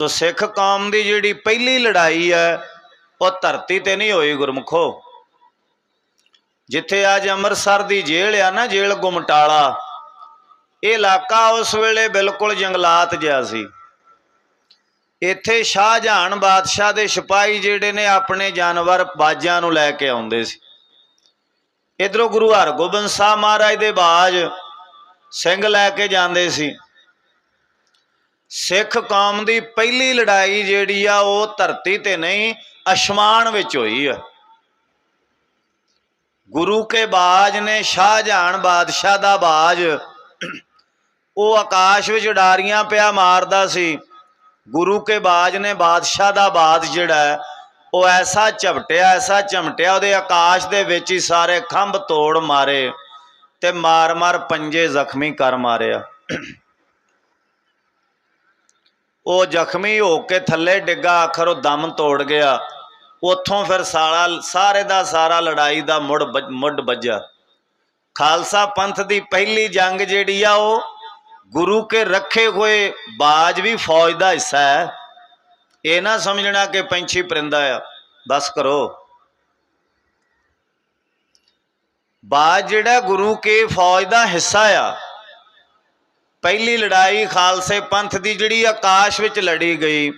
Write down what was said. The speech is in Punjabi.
ਸੋ ਸਿੱਖ ਕੌਮ ਦੀ ਜਿਹੜੀ ਪਹਿਲੀ ਲੜਾਈ ਹੈ, ਉਹ ਧਰਤੀ ਤੇ ਨਹੀਂ ਹੋਈ ਗੁਰਮਖੋ। ਜਿੱਥੇ ਅੱਜ ਅੰਮ੍ਰਿਤਸਰ ਦੀ ਜੇਲ੍ਹ ਆ ਨਾ, ਜੇਲ੍ਹ ਗੁਮਟਾਲਾ, ਇਹ ਇਲਾਕਾ ਉਸ ਵੇਲੇ ਬਿਲਕੁਲ ਜੰਗਲਾਤ ਜਿਹਾ ਸੀ। ਇੱਥੇ ਸ਼ਾਹਜਹਾਨ ਬਾਦਸ਼ਾਹ ਦੇ ਸਿਪਾਹੀ ਜਿਹੜੇ ਨੇ, ਆਪਣੇ ਜਾਨਵਰ ਬਾਜਾਂ ਨੂੰ ਲੈ ਕੇ ਆਉਂਦੇ ਸੀ। ਇਧਰੋਂ ਗੁਰੂ ਹਰਗੋਬਿੰਦ ਸਾਹਿਬ ਮਹਾਰਾਜ ਦੇ ਬਾਜ ਸਿੰਘ ਲੈ ਕੇ ਜਾਂਦੇ ਸੀ। ਸਿੱਖ ਕੌਮ ਦੀ ਪਹਿਲੀ ਲੜਾਈ ਜਿਹੜੀ ਆ, ਉਹ ਧਰਤੀ ਤੇ ਨਹੀਂ, ਅਸਮਾਨ ਵਿੱਚ ਹੋਈ ਆ। ਗੁਰੂ ਕੇ ਬਾਜ ਨੇ ਸ਼ਾਹਜਹਾਨ ਬਾਦਸ਼ਾਹ ਦਾ ਬਾਜ। ਉਹ ਆਕਾਸ਼ ਵਿੱਚ ਡਾਰੀਆਂ ਪਿਆ ਮਾਰਦਾ ਸੀ। ਗੁਰੂ ਕੇ ਬਾਜ ਨੇ ਬਾਦਸ਼ਾਹ ਦਾ ਬਾਜ ਜਿਹੜਾ ਉਹ ਐਸਾ ਝਪਟਿਆ, ਐਸਾ ਚਮਟਿਆ ਉਹਦੇ ਆਕਾਸ਼ ਦੇ ਵਿੱਚ ਹੀ ਸਾਰੇ ਖੰਭ ਤੋੜ ਮਾਰੇ ਤੇ ਮਾਰ-ਮਾਰ ਪੰਜੇ ਜ਼ਖਮੀ ਕਰ ਮਾਰਿਆ। ਉਹ ਜ਼ਖਮੀ ਹੋ ਕੇ ਥੱਲੇ ਡਿੱਗਾ, ਆਖਰ ਉਹ ਦਮ ਤੋੜ ਗਿਆ। ਉੱਥੋਂ ਫਿਰ ਸਾਲਾ, ਸਾਰੇ ਦਾ ਸਾਰਾ ਲੜਾਈ ਦਾ ਮੁੜ ਵੱਜ- ਮੁੱਢ ਵੱਜਾ ਖਾਲਸਾ ਪੰਥ ਦੀ ਪਹਿਲੀ ਜੰਗ ਜਿਹੜੀ ਆ, ਉਹ ਗੁਰੂ ਕੇ ਰੱਖੇ ਹੋਏ ਬਾਜ ਵੀ ਫੌਜ ਦਾ ਹਿੱਸਾ ਹੈ। ਇਹ ਨਾ ਸਮਝਣਾ ਕਿ ਪੰਛੀ ਪਰਿੰਦਾ ਆ। ਬਸ ਕਰੋ। ਬਾਜ ਜਿਹੜਾ ਗੁਰੂ ਕੇ ਫੌਜ ਦਾ ਹਿੱਸਾ ਆ ਪਹਿਲੀ ਲੜਾਈ ਖਾਲਸੇ ਪੰਥ ਦੀ ਜਿਹੜੀ ਆਕਾਸ਼ ਵਿੱਚ ਲੜੀ ਗਈ।